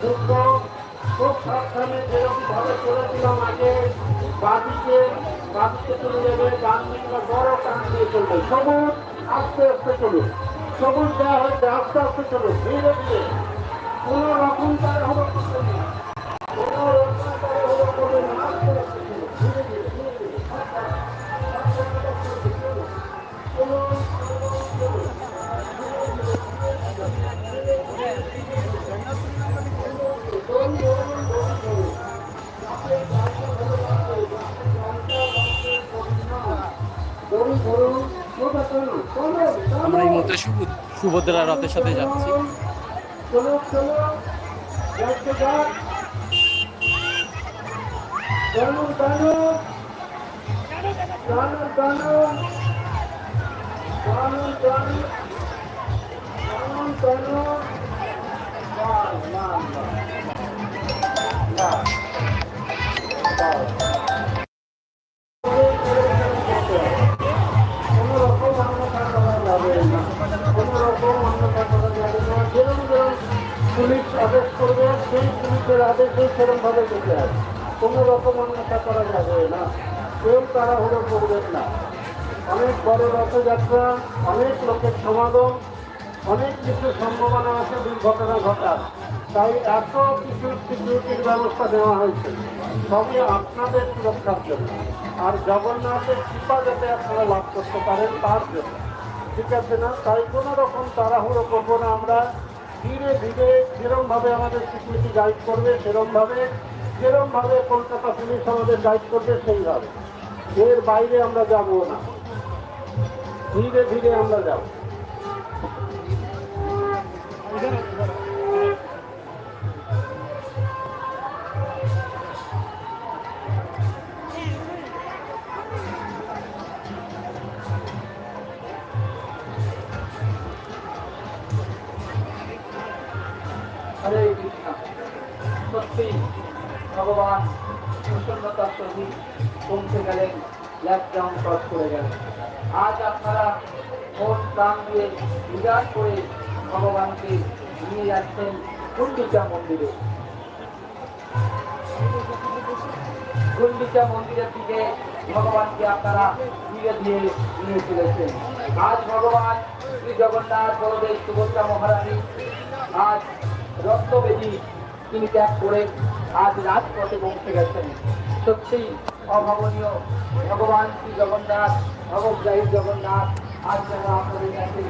দুঃখ খুব আগে বাদিকে বাদিকে চলে যাবে বড় টান দিয়ে চলবে সবুজ আস্তে আস্তে চলুন সবুজ দেওয়া হয়েছে আস্তে আস্তে চলুন ধীরে ধীরে কোনো রকম আমরা এই মুহূর্তে সুভদ্রা রথের সাথে যাচ্ছি। চলো চলো পুলিশ আদেশ করবে, সেই পুলিশের আদেশে সেরকমভাবে যেতে হবে। কোনো রকম অন্যথা করা যাবে না। কেউ তাড়াহুড়ো করবেন না। অনেক বড় রথযাত্রা, অনেক লোকের সমাগম, অনেক কিছু সম্ভাবনা আছে, দুর্ঘটনা ঘটার। তাই এত কিছু সিকিউরিটির ব্যবস্থা নেওয়া হয়েছে। সবই আপনাদের সুরক্ষার জন্য। আর জগন্নাথের কৃপা যাতে আপনারা লাভ করতে পারেন, তার জন্য। ঠিক আছে না? তাই কোনো রকম তাড়াহুড়ো করব না আমরা। ধীরে ধীরে যেরমভাবে আমাদের সিকিউরিটি গাইড করবে, সেরমভাবে, যেরমভাবে কলকাতা পুলিশ আমাদের গাইড করবে, সেইভাবে। এর বাইরে আমরা যাব না। ধীরে ধীরে আমরা যাব। হরে কৃষ্ণ। সত্যি ভগবান প্রসন্নতার সহিত পৌঁছে গেলেন লকডাউন ক্রস করে গেলেন। আজ আপনারা মন প্রাণ দিয়ে বিরাট করে ভগবানকে নিয়ে যাচ্ছেন গুন্ডিচা মন্দিরে। গুন্ডিচা মন্দিরের দিকে ভগবানকে আপনারা ধীরে ধীরে নিয়ে চলেছেন। আজ ভগবান শ্রী জগন্নাথ বলদেব সুভদ্রা মহারানী, আজ রক্তবেদী তিনি ত্যাগ করে আজ রাজপথে পৌঁছে গেছেন। সত্যি অভাবনীয়। ভগবান শ্রী জগন্নাথ ভগবজাহির জগন্নাথ, আজ যেন আপনাদের কাছে